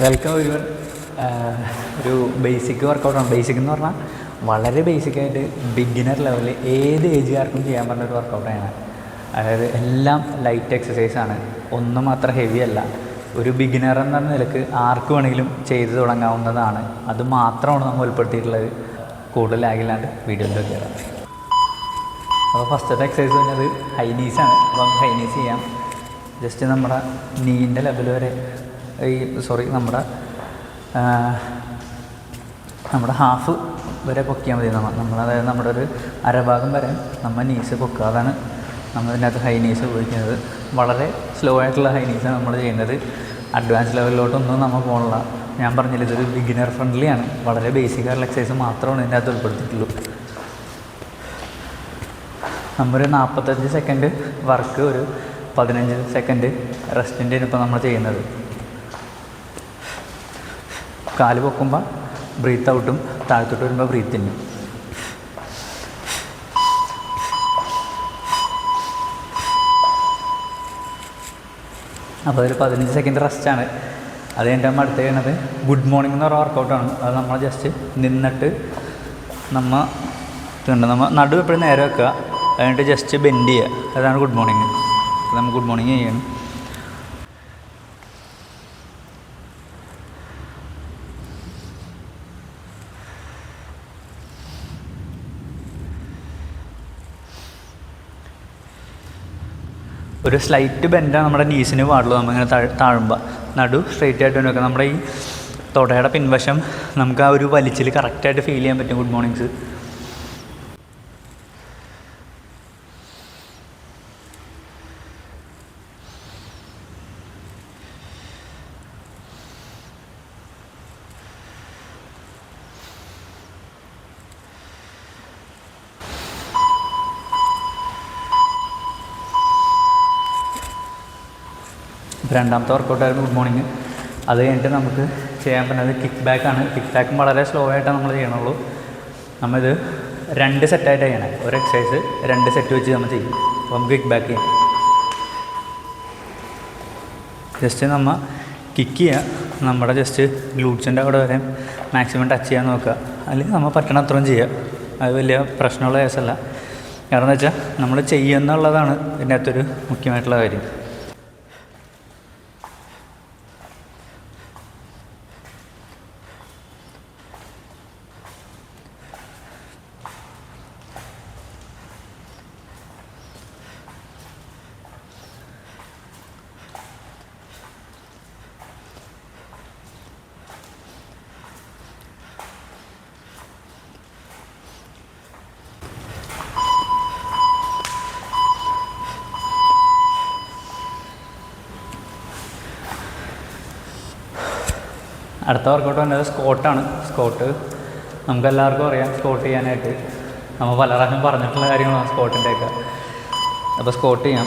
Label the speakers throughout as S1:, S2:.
S1: Welcome ഒരു ഒരു basic വർക്കൗട്ടാണ് basic എന്ന് പറഞ്ഞാൽ വളരെ ബേസിക്കായിട്ട് ബിഗിനർ ലെവലിൽ ഏത് ഏജുകാർക്കും ചെയ്യാൻ പറ്റുന്ന ഒരു വർക്കൗട്ടാണ് അതായത് എല്ലാം ലൈറ്റ് എക്സസൈസാണ് ഒന്നും അത്ര ഹെവി അല്ല. ഒരു ബിഗിനർ എന്ന നിലയ്ക്ക് ആർക്ക് വേണമെങ്കിലും ചെയ്തു തുടങ്ങാവുന്നതാണ്. അത് മാത്രമാണ് നമ്മൾ ഉൾപ്പെടുത്തിയിട്ടുള്ളത്. കൂടുതൽ ആകില്ലാണ്ട് വീഡിയോയിലേക്ക് കയറാം അപ്പോൾ ഫസ്റ്റത്തെ എക്സസൈസ് പറഞ്ഞത് ഹൈനീസാണ് അപ്പം ഹൈനീസ് ചെയ്യാം. ജസ്റ്റ് നമ്മുടെ നീന്റെ ലെവൽ വരെ ഈ സോറി നമ്മുടെ നമ്മുടെ ഹാഫ് വരെ പൊക്കിയാൽ മതി നമ്മൾ നമ്മൾ അതായത് നമ്മുടെ ഒരു അരഭാഗം വരെ നമ്മൾ നീസ് പൊക്കുക. അതാണ് നമ്മൾ ഇതിനകത്ത് ഹൈ നീസ് ഉപയോഗിക്കുന്നത്. വളരെ സ്ലോ ആയിട്ടുള്ള ഹൈ നീസാണ് നമ്മൾ ചെയ്യുന്നത്. അഡ്വാൻസ് ലെവലിലോട്ടൊന്നും നമ്മൾ പോകണില്ല ഞാൻ പറഞ്ഞില്ല ഇതൊരു ബിഗിനർ ഫ്രണ്ട്ലിയാണ് വളരെ ബേസിക് ആയിട്ടുള്ള എക്സസൈസ് മാത്രമാണ് ഇതിന്റെ അകത്ത് ഉൾപ്പെടുത്തിയിട്ടുള്ളൂ. നമ്മൊരു നാൽപ്പത്തഞ്ച് സെക്കൻഡ് വർക്ക് ഒരു പതിനഞ്ച് സെക്കൻഡ് റെസ്റ്റിന്റെ ഇപ്പോൾ നമ്മൾ ചെയ്യുന്നത്. കാൽ പൊക്കുമ്പോൾ ബ്രീത്ത് ഔട്ടും താഴത്തോട്ട് വരുമ്പോൾ ബ്രീത്ത് ഇന്നും അപ്പോൾ അതിൽ പതിനഞ്ച് സെക്കൻഡ് റെസ്റ്റാണ് അത് കഴിഞ്ഞിട്ട് നമ്മൾ അടുത്ത് ചെയ്യണത് ഗുഡ് മോർണിംഗ് എന്ന് പറയുന്ന വർക്കൗട്ടാണ് അത് നമ്മൾ ജസ്റ്റ് നിന്നിട്ട് നമ്മൾ ഇതുണ്ട്. നമ്മൾ നടു എപ്പോഴും നേരെ വെക്കുക. എന്നിട്ട് ജസ്റ്റ് ബെൻഡ് ചെയ്യുക. അതാണ് ഗുഡ് മോർണിംഗ് നമ്മൾ ഗുഡ് മോർണിംഗ് ചെയ്യണം. ഒരു സ്ലൈറ്റ് ബെൻഡാണ് നമ്മുടെ നീസിന് പാടുള്ളൂ നമ്മളിങ്ങനെ താഴ് താഴുമ്പോൾ നടു സ്ട്രെയിറ്റ് ആയിട്ട് വെക്കുക നമ്മുടെ ഈ തുടയുടെ പിൻവശം നമുക്ക് ആ ഒരു വലിച്ചിൽ കറക്റ്റായിട്ട് ഫീൽ ചെയ്യാൻ പറ്റും. ഗുഡ് മോർണിംഗ്സ് രണ്ടാമത്തെ വർക്കൗട്ടായിരുന്നു ഗുഡ് മോർണിംഗ് അത് കഴിഞ്ഞിട്ട് നമുക്ക് ചെയ്യാൻ പറ്റുന്നത് കിക്ക് ബാക്കാണ് കിക്ക് ബാക്കും വളരെ സ്ലോ ആയിട്ടാണ് നമ്മൾ ചെയ്യണുള്ളൂ. നമ്മളിത് രണ്ട് സെറ്റായിട്ട് ചെയ്യണേ. ഒരു എക്സസൈസ് രണ്ട് സെറ്റ് വെച്ച് നമ്മൾ ചെയ്യും. അപ്പോൾ നമുക്ക് കിക്ക് ബാക്ക് ചെയ്യാം. ജസ്റ്റ് നമ്മൾ കിക്ക് ചെയ്യുക നമ്മുടെ ജസ്റ്റ് ഗ്ലൂട്ട്സിന്റെ അവിടെ വരെ മാക്സിമം ടച്ച് ചെയ്യാൻ നോക്കുക. അല്ലെങ്കിൽ നമ്മൾ പറ്റണ അത്രയും ചെയ്യുക അത് വലിയ പ്രശ്നമുള്ള കേസല്ല കാരണം എന്ന് വെച്ചാൽ നമ്മൾ ചെയ്യുന്നുള്ളതാണ് ഇതിന്റെ അകത്തൊരു മുഖ്യമായിട്ടുള്ള കാര്യം. അടുത്ത വർക്കൗട്ട് വന്നത് സ്കോട്ടാണ് സ്കോട്ട് നമുക്ക് എല്ലാവർക്കും അറിയാം സ്കോട്ട് ചെയ്യാനായിട്ട്. നമ്മൾ പല പ്രാവശ്യം പറഞ്ഞിട്ടുള്ള കാര്യങ്ങളാണ് സ്കോട്ടിന്റെയൊക്കെ അപ്പോൾ സ്കോട്ട് ചെയ്യാം.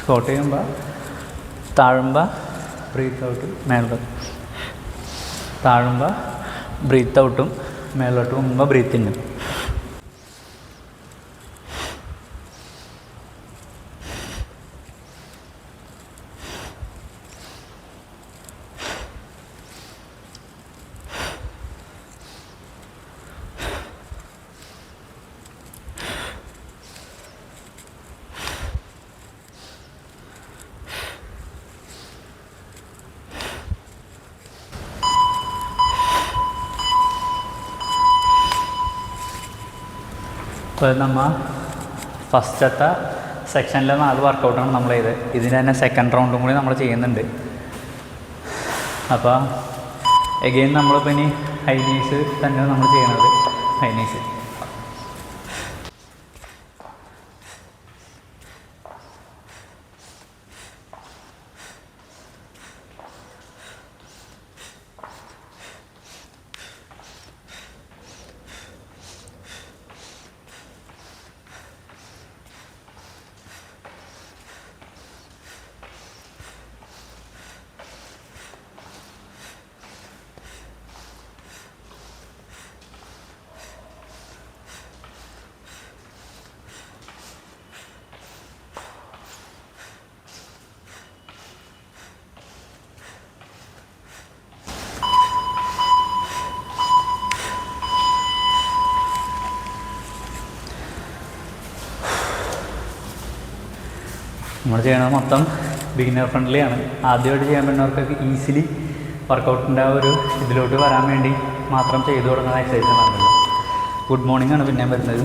S1: സ്കോട്ട് ചെയ്യുമ്പോൾ താഴുമ്പോൾ ബ്രീത്ത് ഔട്ട് മേലോട്ട്. താഴുമ്പോൾ ബ്രീത്ത് ഔട്ടും മേലോട്ട് പോകുമ്പോൾ ബ്രീത്തിങ്ങും നമ്മ ഫസ്റ്റത്തെ സെക്ഷനിലെ നാല് വർക്കൗട്ടാണ് നമ്മൾ ചെയ്ത് ഇതിന് തന്നെ സെക്കൻഡ് റൗണ്ടും കൂടി നമ്മൾ ചെയ്യുന്നുണ്ട്. അപ്പോൾ എഗെയിൻ നമ്മളിപ്പോൾ ഇനി ഹൈനീസ് തന്നെ നമ്മൾ ചെയ്യുന്നത് ഹൈനീസ് നമ്മൾ ചെയ്യണത് മൊത്തം ബിഗിനർ ഫ്രണ്ട്ലി ആണ്. ആദ്യമായിട്ട് ചെയ്യാൻ പറ്റുന്നവർക്കൊക്കെ ഈസിലി വർക്കൗട്ടിന്റെ ആ ഒരു ഇതിലോട്ട് വരാൻ വേണ്ടി മാത്രം ചെയ്തു കൊടുക്കുന്ന എക്സസൈസ് ആണ് ഗുഡ് മോർണിംഗ് ആണ് പിന്നെ വരുന്നത്.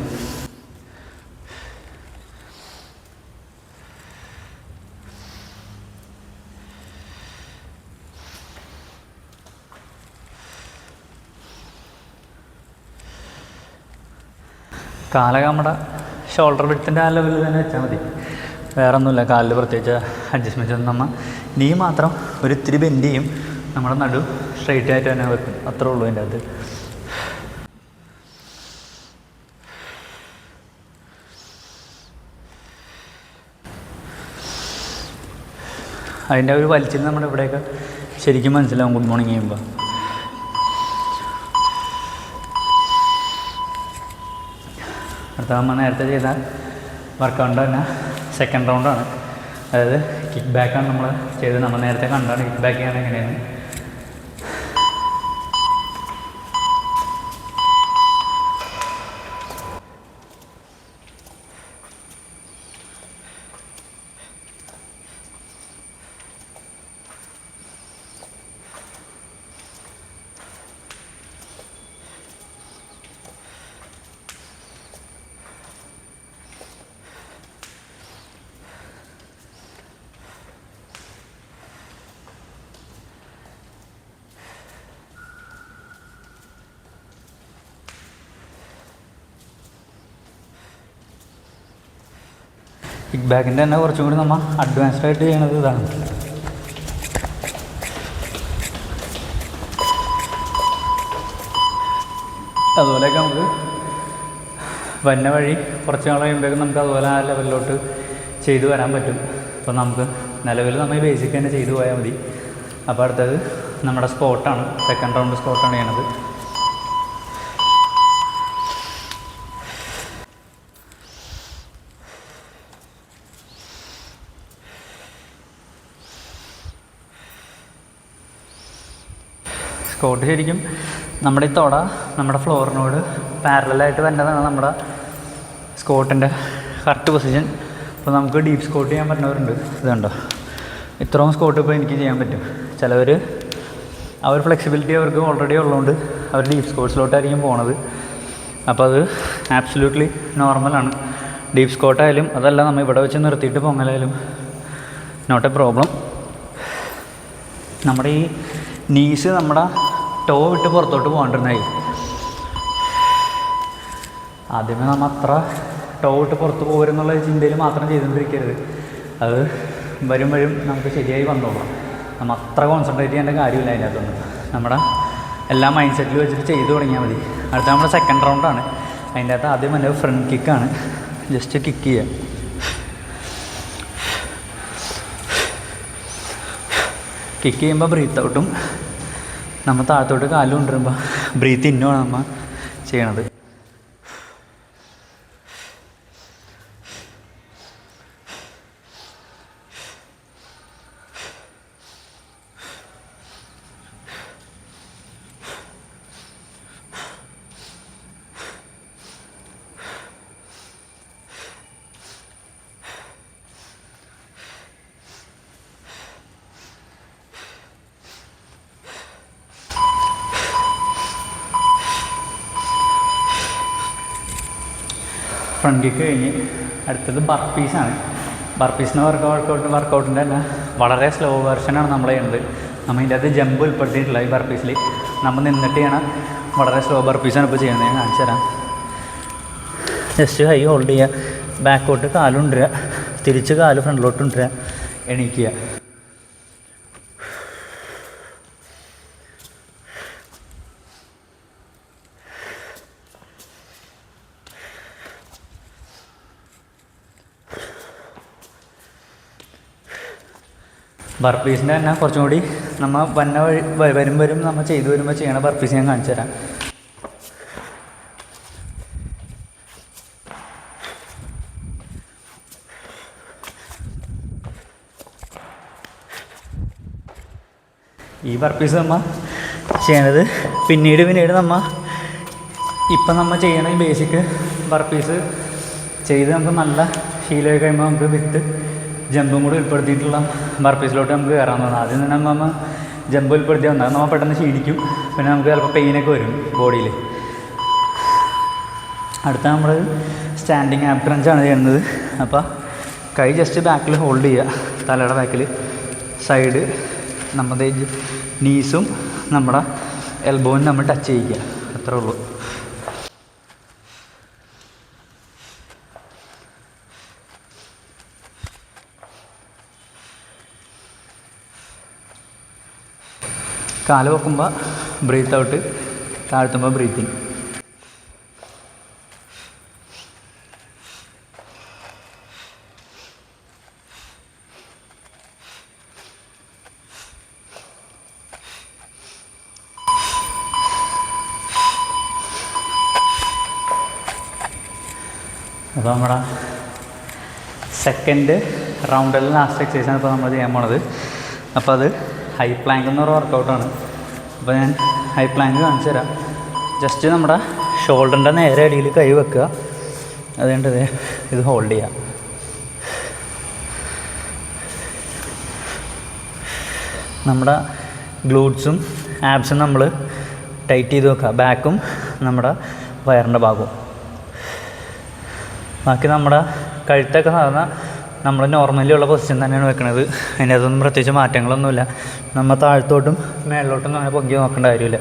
S1: കാലകമട ഷോൾഡർ വിഡ്ത്തിന്റെ ആ ലെവലിൽ തന്നെ വെച്ചാൽ മതി. വേറെ ഒന്നുമില്ല കാലിൽ പ്രത്യേകിച്ച് അഡ്ജസ്റ്റ്മെന്റ് ഒന്നും നമ്മൾ നീ മാത്രം ഒരു ഇത്തിരി ബെൻഡ് ചെയ്യും നമ്മുടെ നടു സ്ട്രെയിറ്റ് ആയിട്ട് തന്നെ വെക്കും. അത്രേ ഉള്ളൂ അതിന്റെ അകത്ത്. അതിന്റെ ഒരു വലിച്ചിൽ നമ്മുടെ ഇവിടെയൊക്കെ ശരിക്കും മനസ്സിലാവും ഗുഡ് മോർണിംഗ് ചെയ്യുമ്പോൾ അടുത്ത നമ്മൾ നേരത്തെ ചെയ്താൽ വർക്കൗണ്ട് തന്നെ. സെക്കൻഡ് റൗണ്ടാണ് അതായത് കിക്ക് ബാക്കാണ് നമ്മൾ ചെയ്തത്. നമ്മൾ നേരത്തെ കണ്ടാണ് കിക്ക് ബാക്ക് ചെയ്യാൻ എങ്ങനെയാണ്. കിക്ക് ബാക്കിന്റെ തന്നെ കുറച്ചും കൂടി നമ്മൾ അഡ്വാൻസ്ഡ് ആയിട്ട് ചെയ്യണത് ഇതാണ്. അതുപോലെയൊക്കെ നമുക്ക് വന്ന വഴി കുറച്ച് നാൾ കഴിയുമ്പോഴേക്കും നമുക്ക് അതുപോലെ ആ ലെവലിലോട്ട് ചെയ്തു വരാൻ പറ്റും. അപ്പോൾ നമുക്ക് നിലവിൽ നമ്മൾ ബേസിക് തന്നെ ചെയ്തു പോയാൽ മതി. അപ്പോൾ അടുത്തത് നമ്മുടെ സ്പോട്ടാണ് സെക്കൻഡ് റൗണ്ട് സ്പോട്ടാണ് ചെയ്യണത്. സ്കോട്ട് ശരിക്കും നമ്മുടെ ഈ തൊട നമ്മുടെ ഫ്ലോറിനോട് പാരലായിട്ട് വരുന്നതാണ് നമ്മുടെ സ്കോട്ടിന്റെ കറക്റ്റ് പൊസിഷൻ അപ്പോൾ നമുക്ക് ഡീപ്പ് സ്കോട്ട് ചെയ്യാൻ പറ്റുന്നവരുണ്ട്. ഇതുണ്ടോ ഇത്രയും സ്കോട്ട് ഇപ്പോൾ എനിക്ക് ചെയ്യാൻ പറ്റും. ചിലവർ ആ ഒരു ഫ്ലെക്സിബിലിറ്റി അവർക്ക് ഓൾറെഡി ഉള്ളതുകൊണ്ട് അവർ ഡീപ്പ് സ്കോട്ട്സിലോട്ടായിരിക്കും പോണത്. അപ്പോൾ അത് ആബ്സല്യൂട്ട്ലി നോർമലാണ് ഡീപ്പ് സ്കോട്ടായാലും അതല്ല നമ്മൾ ഇവിടെ വെച്ച് നിർത്തിയിട്ട് പൊങ്ങലായാലും നോട്ട് എ പ്രോബ്ലം നമ്മുടെ ഈ നീസ് നമ്മുടെ ടോ വിട്ട് പുറത്തോട്ട് പോകണ്ടിരുന്നായി. ആദ്യമേ നമ്മൾ അത്ര ടോ വിട്ട് പുറത്ത് പോരുന്നുള്ള ചിന്തയിൽ മാത്രം ചെയ്തുകൊണ്ടിരിക്കരുത്. അത് വരും വരും നമുക്ക് ശരിയായി വന്നോളാം. നമ്മൾ അത്ര കോൺസെൻട്രേറ്റ് ചെയ്യേണ്ട കാര്യമില്ല അതിനകത്തൊന്നും. നമ്മുടെ എല്ലാ മൈൻഡ് സെറ്റിൽ വെച്ചിട്ട് ചെയ്തു തുടങ്ങിയാൽ മതി. അടുത്ത നമ്മുടെ സെക്കൻഡ് റൗണ്ടാണ് അതിന്റെ അകത്ത് ആദ്യം എന്റെ ഫ്രണ്ട് കിക്കാണ് ജസ്റ്റ് കിക്ക് ചെയ്യുക കിക്ക് ചെയ്യുമ്പോൾ ബ്രീത്ത് ഔട്ടും നമ്മൾ താഴത്തോട്ട് കാൽ കൊണ്ടുവരുമ്പോൾ ബ്രീത്ത് ഇന്നുമാണ് നമ്മൾ ചെയ്യണത്. കിക്ക് കഴിഞ്ഞ് അടുത്തത് ബർപ്പീസാണ് ബർപ്പീസിന് വർക്ക് വർക്കൗട്ട് വർക്കൗട്ടിന്റെ തന്നെ വളരെ സ്ലോ വേർഷനാണ് നമ്മൾ ചെയ്യുന്നത്. നമ്മൾ ഇതിന്റെ അത് ജമ്പ് ഉൾപ്പെടുത്തിയിട്ടില്ല ഈ ബർപ്പീസിൽ നമ്മൾ നിന്നിട്ട് ചെയ്യണം വളരെ സ്ലോ ബർപ്പീസാണ് ഇപ്പോൾ ചെയ്യുന്നത്. ഞാൻ കാണിച്ചു തരാം. ജസ്റ്റ് ഹൈ ഹോൾഡ് ചെയ്യുക. ബാക്കോട്ട് കാലുണ്ടിരുക. തിരിച്ച് കാൽ ഫ്രണ്ടിലോട്ട് ഉണ്ടിരുക എണീക്കുക. ബർപ്പീസിന്റെ തന്നെ കുറച്ചും കൂടി നമ്മൾ വന്ന വഴി വരും വരും നമ്മൾ ചെയ്തു വരുമ്പോൾ ചെയ്യണ ബർപ്പീസ് ഞാൻ കാണിച്ചു തരാം. ഈ ബർപ്പീസ് നമ്മൾ ചെയ്യണത് പിന്നീട് പിന്നീട് നമ്മൾ ഇപ്പം നമ്മൾ ചെയ്യണ ഈ ബേസിക് ബർപ്പീസ് ചെയ്ത് നമുക്ക് നല്ല ശീലമായി കഴിയുമ്പോൾ നമുക്ക് വിത്ത് ജമ്പും കൂടി ഉൾപ്പെടുത്തിയിട്ടുള്ള ബർപ്പീസിലോട്ട് നമുക്ക് കയറാൻ തോന്നുന്നു. ആദ്യം തന്നെ നമ്മൾ ജമ്പ് ഉൾപ്പെടുത്തി വന്നാൽ നമ്മൾ പെട്ടെന്ന് ക്ഷീണിക്കും പിന്നെ നമുക്ക് ചിലപ്പോൾ പെയിനൊക്കെ വരും ബോഡിയിൽ അടുത്ത നമ്മൾ സ്റ്റാൻഡിങ് ആപ് ക്രഞ്ചാണ് ചെയ്യുന്നത്. അപ്പോൾ കൈ ജസ്റ്റ് ബാക്കിൽ ഹോൾഡ് ചെയ്യുക. തലയുടെ ബാക്കിൽ സൈഡ് നമ്മുടെ നീസും നമ്മുടെ എൽബോയും നമ്മൾ ടച്ച് ചെയ്യിക്കുക. അത്രേ ഉള്ളൂ. കാൽ വെക്കുമ്പോൾ ബ്രീത്ത് ഔട്ട് താഴ്ത്തുമ്പോൾ ബ്രീത്തിങ് അപ്പോൾ നമ്മുടെ സെക്കൻഡ് റൗണ്ടിൽ ലാസ്റ്റ് എക്സസൈസാണ് ഇപ്പോൾ നമ്മൾ ചെയ്യാൻ പോണത്. അപ്പോൾ അത് ഹൈ പ്ലാങ്ക് എന്നൊരു വർക്കൗട്ടാണ് അപ്പോൾ ഞാൻ ഹൈ പ്ലാങ്ക് കാണിച്ചു തരാം. ജസ്റ്റ് നമ്മുടെ ഷോൾഡറിന്റെ നേരെ അടിയിൽ കൈ വെക്കുക. അതുകൊണ്ട് ഇത് ഹോൾഡ് ചെയ്യുക നമ്മുടെ ഗ്ലൂട്ട്സും ആബ്സും നമ്മൾ ടൈറ്റ് ചെയ്ത് വെക്കുക. ബാക്കും നമ്മുടെ വയറിന്റെ ഭാഗവും. ബാക്കി നമ്മുടെ കഴുത്തൊക്കെ സാധാരണ നമ്മൾ നോർമലി ഉള്ള പൊസിഷൻ തന്നെയാണ് വെക്കുന്നത് അതിന്റെ അതൊന്നും പ്രത്യേകിച്ച് മാറ്റങ്ങളൊന്നുമില്ല. നമ്മൾ താഴത്തോട്ടും മേളിലോട്ടും അങ്ങനെ പൊങ്ങി നോക്കേണ്ട കാര്യമില്ല.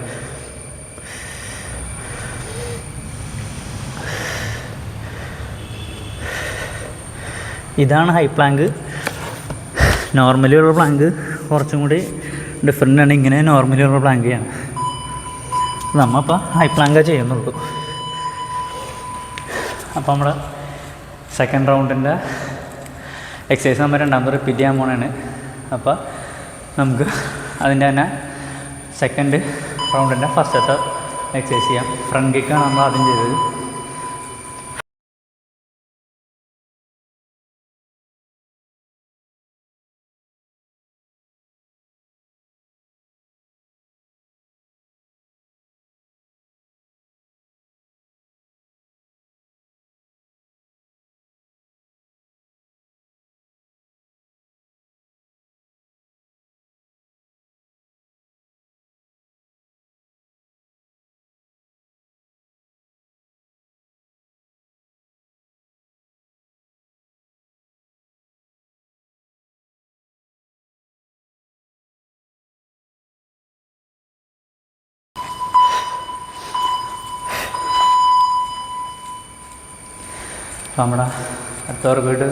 S1: ഇതാണ് ഹൈ പ്ലാങ്ക് നോർമലി ഉള്ള പ്ലാങ്ക് കുറച്ചും കൂടി ഡിഫറെന്റ് ആണ്. ഇങ്ങനെ നോർമലി ഉള്ള പ്ലാങ്ക് ചെയ്യണം. നമ്മളിപ്പോൾ ഹൈ പ്ലാങ്കാണ് ചെയ്യുന്നുള്ളൂ. അപ്പോൾ നമ്മൾ സെക്കൻഡ് റൗണ്ടിന്റെ എക്സസൈസ് നമ്മൾ രണ്ടാമത് റിപ്പീറ്റ് ചെയ്യാൻ പോണാണ്. അപ്പോൾ നമുക്ക് അതിന്റെ തന്നെ സെക്കൻഡ് റൗണ്ടിന്റെ ഫസ്റ്റത്തെ എക്സസൈസ് ചെയ്യാം. ഫ്രണ്ട് കിക്കാണ് നമ്മൾ ആദ്യം ചെയ്തത്. അപ്പോൾ നമ്മുടെ അടുത്ത വർക്കൗട്ട്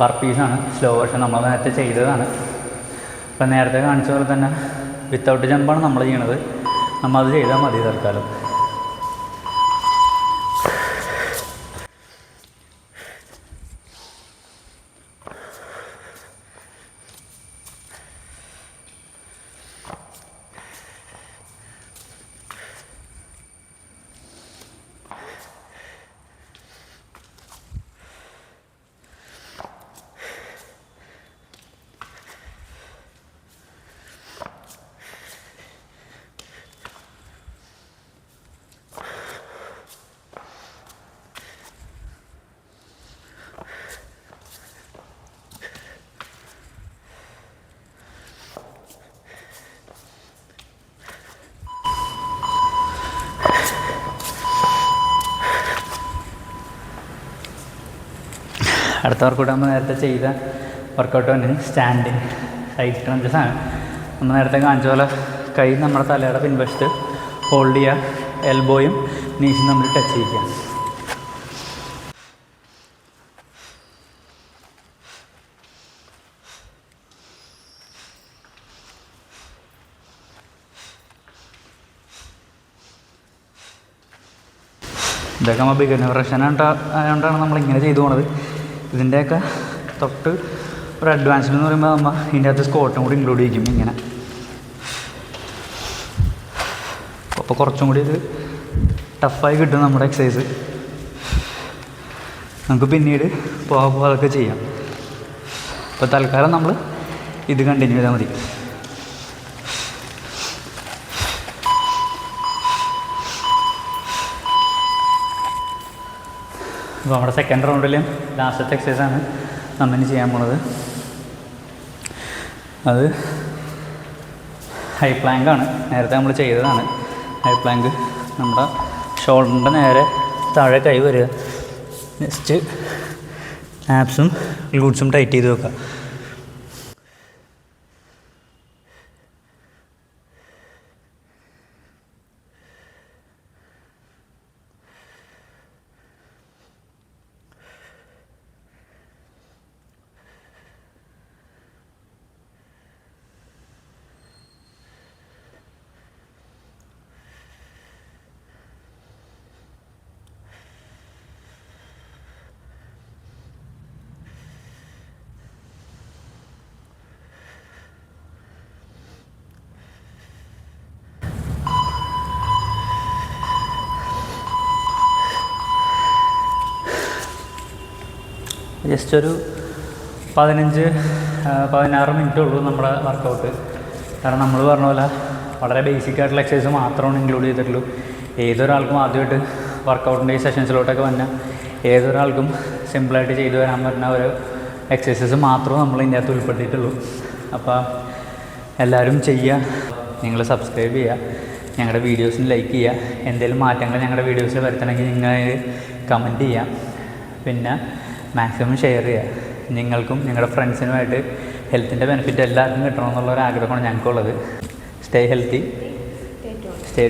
S1: ബർപ്പീസാണ് സ്ലോ വേർഷൻ നമ്മൾ നേരത്തെ ചെയ്തതാണ്. അപ്പോൾ നേരത്തെ കാണിച്ച പോലെ തന്നെ വിത്തൗട്ട് ജമ്പാണ് നമ്മൾ ചെയ്യണത്. നമ്മൾ അത് ചെയ്താൽ മതി തൽക്കാലം. അടുത്ത വർക്കൗട്ട് നമ്മൾ നേരത്തെ ചെയ്ത വർക്കൗട്ട് തന്നെ സ്റ്റാൻഡിങ് സൈഡ് ട്രഞ്ച് ആണ് നമ്മൾ നേരത്തെ കാണിച്ച പോലെ കൈ നമ്മുടെ തലയുടെ പിൻവശത്ത് ഹോൾഡ് ചെയ്യുക എൽബോയും നീസും നമ്മൾ ടച്ച് ചെയ്യുക. ഇതൊക്കെ നമ്മൾ ബിഗിനർ പ്രശ്നം ആയതുകൊണ്ടാണ് നമ്മൾ ഇങ്ങനെ ചെയ്തു പോണത്. ഇതിന്റെയൊക്കെ തൊട്ട് ഒരു അഡ്വാൻസ്ഡ് എന്ന് പറയുമ്പോൾ നമ്മൾ ഇതിന്റെ അകത്ത് സ്കോട്ടും കൂടി ഇൻക്ലൂഡ് ചെയ്യും ഇങ്ങനെ. അപ്പോൾ കുറച്ചും കൂടി ഇത് ടഫായി കിട്ടും നമ്മുടെ എക്സസൈസ് നമുക്ക് പിന്നീട് പോകാൻ പോകാതൊക്കെ ചെയ്യാം. അപ്പോൾ തൽക്കാലം നമ്മൾ ഇത് കണ്ടിന്യൂ ചെയ്താൽ മതി. അപ്പോൾ നമ്മുടെ സെക്കൻഡ് റൗണ്ടിലും ലാസ്റ്റത്തെ എക്സസൈസാണ് നമ്മിന് ചെയ്യാൻ പോണത്. അത് ഹൈ പ്ലാങ്കാണ് നേരത്തെ നമ്മൾ ചെയ്തതാണ്. ഹൈ പ്ലാങ്ക് നമ്മുടെ ഷോൾഡറിന്റെ നേരെ താഴെ കൈ വരിക നെക്സ്റ്റ് ആപ്സും ഗ്ലൂട്ട്സും ടൈറ്റ് ചെയ്ത് വെക്കുക. ജസ്റ്റ് ഒരു പതിനഞ്ച് പതിനാറ് മിനിറ്റേ ഉള്ളൂ നമ്മുടെ വർക്കൗട്ട് കാരണം നമ്മൾ പറഞ്ഞ പോലെ വളരെ ബേസിക് ആയിട്ടുള്ള എക്സസൈസ് മാത്രമാണ് ഇൻക്ലൂഡ് ചെയ്തിട്ടുള്ളൂ. ഏതൊരാൾക്കും ആദ്യമായിട്ട് വർക്കൗട്ടിന്റെ ഈ സെഷൻസിലോട്ടൊക്കെ വന്നാൽ ഏതൊരാൾക്കും സിമ്പിളായിട്ട് ചെയ്തു വരാൻ പറ്റുന്ന ഒരു എക്സസൈസസ് മാത്രമേ നമ്മൾ ഇതിന്റെ അകത്ത് ഉൾപ്പെടുത്തിയിട്ടുള്ളൂ. അപ്പോൾ എല്ലാവരും ചെയ്യുക നിങ്ങൾ സബ്സ്ക്രൈബ് ചെയ്യുക ഞങ്ങളുടെ വീഡിയോസിന് ലൈക്ക് ചെയ്യുക എന്തെങ്കിലും മാറ്റങ്ങൾ ഞങ്ങളുടെ വീഡിയോസിൽ വരുത്തണമെങ്കിൽ നിങ്ങൾ കമന്റ് ചെയ്യുക. പിന്നെ മാക്സിമം ഷെയർ ചെയ്യുക. നിങ്ങൾക്കും നിങ്ങളുടെ ഫ്രണ്ട്സിനുമായിട്ട് ഹെൽത്തിന്റെ ബെനിഫിറ്റ് എല്ലാവർക്കും കിട്ടണമെന്നുള്ള ഒരു ആഗ്രഹമാണ് ഞങ്ങൾക്കുള്ളത് സ്റ്റേ ഹെൽത്തി സ്റ്റേ